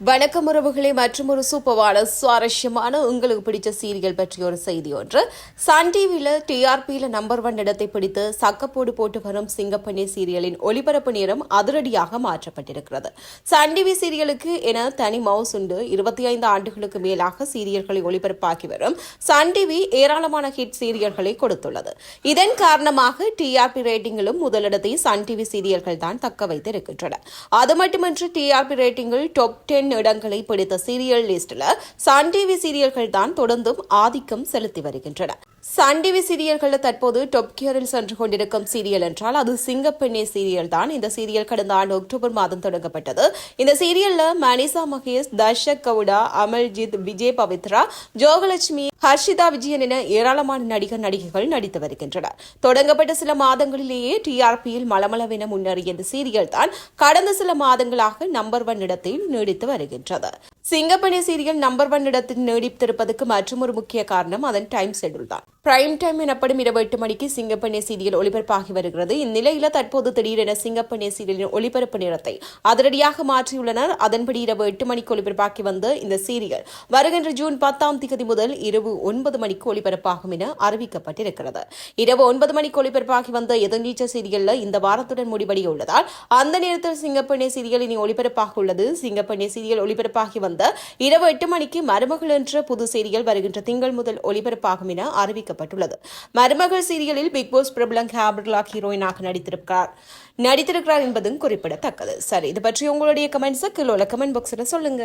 வணக்கம் உறவுகளே மற்றும் ஒரு சூப்பரான சுவாரஸ்யமான உங்களுக்கு பிடிச்ச சீரியல் பற்றிய ஒரு செய்தி ஒன்று. சன் டிவியில் டிஆர்பியில் நம்பர் ஒன் இடத்தை பிடித்து சக்கப்போடு போட்டு வரும் சிங்கப்பண்ணி சீரியலின் ஒளிபரப்பு நேரம் அதிரடியாக மாற்றப்பட்டிருக்கிறது. சன் டிவி சீரியலுக்கு என தனி மவுஸ் உண்டு. இருபத்தி ஐந்து ஆண்டுகளுக்கு மேலாக சீரியல்களை ஒளிபரப்பாகி வரும் சன் டிவி ஏராளமான ஹிட் சீரியல்களை கொடுத்துள்ளது. இதன் காரணமாக டிஆர்பி ரேட்டிங்கிலும் முதலிடத்தை சன் டிவி சீரியல்கள் தான் தக்க வைத்திருக்கின்றன. அது மட்டுமின்றி டிஆர்பி ரேட்டிங்கில் டாப் டென் இடங்களை பிடித்த சீரியல் லிஸ்டில் சன் டிவி சீரியல்கள் தான் தொடர்ந்தும் ஆதிக்கம் செலுத்தி வருகின்றன. சன் டிவி சீரியல்களில் தற்போது டாப் கியரில் சென்று கொண்டிருக்கும் சீரியல் என்றால் அது சிங்கப்பெண்ணே சீரியல் தான். இந்த சீரியல் கடந்த ஆண்டு அக்டோபர் மாதம் தொடங்கப்பட்டது. இந்த சீரியல்ல மனிஷா மகேஷ் தர்ஷக் கவுடா அமல்ஜித் விஜய் பவித்ரா ஜோகலட்சுமி ஹர்ஷிதா விஜயன் என ஏராளமான நடிகர் நடிகைகள் நடித்து வருகின்றனர். தொடங்கப்பட்ட சில மாதங்களிலேயே டிஆர்பியில் மலமளவென முன்னேறிய இந்த சீரியல் தான் கடந்த சில மாதங்களாக நம்பர் ஒன் இடத்தில் நீடித்து வருகின்றது. சிங்கப்பணி சீரியல் நம்பர் ஒன் இடத்தில் நீடித்திருப்பதற்கு மற்றொரு முக்கிய காரணம் அதன் டைம் ஷெட்யூல் தான். பிரைம் டைம் எனப்படும் இரவு எட்டு மணிக்கு சிங்கப்பண்ணே சீரியல் ஒளிபரப்பாகி வருகிறது. இந்நிலையில் தற்போது திடீரென சிங்கப்பண்ணே சீரியலின் ஒளிபரப்பு நேரத்தை அதிரடியாக மாற்றியுள்ளனர். அதன்படி இரவு எட்டு மணிக்கு ஒளிபரப்பாகி வந்த இந்த சீரியல் வருகின்ற ஜூன் பத்தாம் தேதி முதல் இரவு ஒன்பது மணிக்கு ஒளிபரப்பாகும் என அறிவிக்கப்பட்டிருக்கிறது. இரவு ஒன்பது மணிக்கு ஒளிபரப்பாகி வந்த எதிர்நீச்சல் சீரியல்ல இந்த வாரத்துடன் முடிவடைய உள்ளதால் அந்த நேரத்தில் சிங்கப்பண்ணே சீரியல் இனி ஒளிபரப்பாக உள்ளது. சிங்கப்பண்ணே சீரியல் ஒளிபரப்பாகி வந்த இரவு எட்டு மணிக்கு மருமகள் என்ற புது சீரியல் வருகின்ற திங்கள் முதல் ஒளிபரப்பாகும் என அறிவிக்கப்பட்டுள்ளது மருமகள் சீரியலில் பிக்பாஸ் பிரபலம் கேப்ரலா ஹீரோயினாக நடித்திருக்கிறார். நடித்திருக்கிறார் என்பதும் குறிப்பிடத்தக்கது. சரி இது பற்றி உங்களுடைய கமெண்ட்ஸை கீழே கமெண்ட் பாக்ஸில் சொல்லுங்க.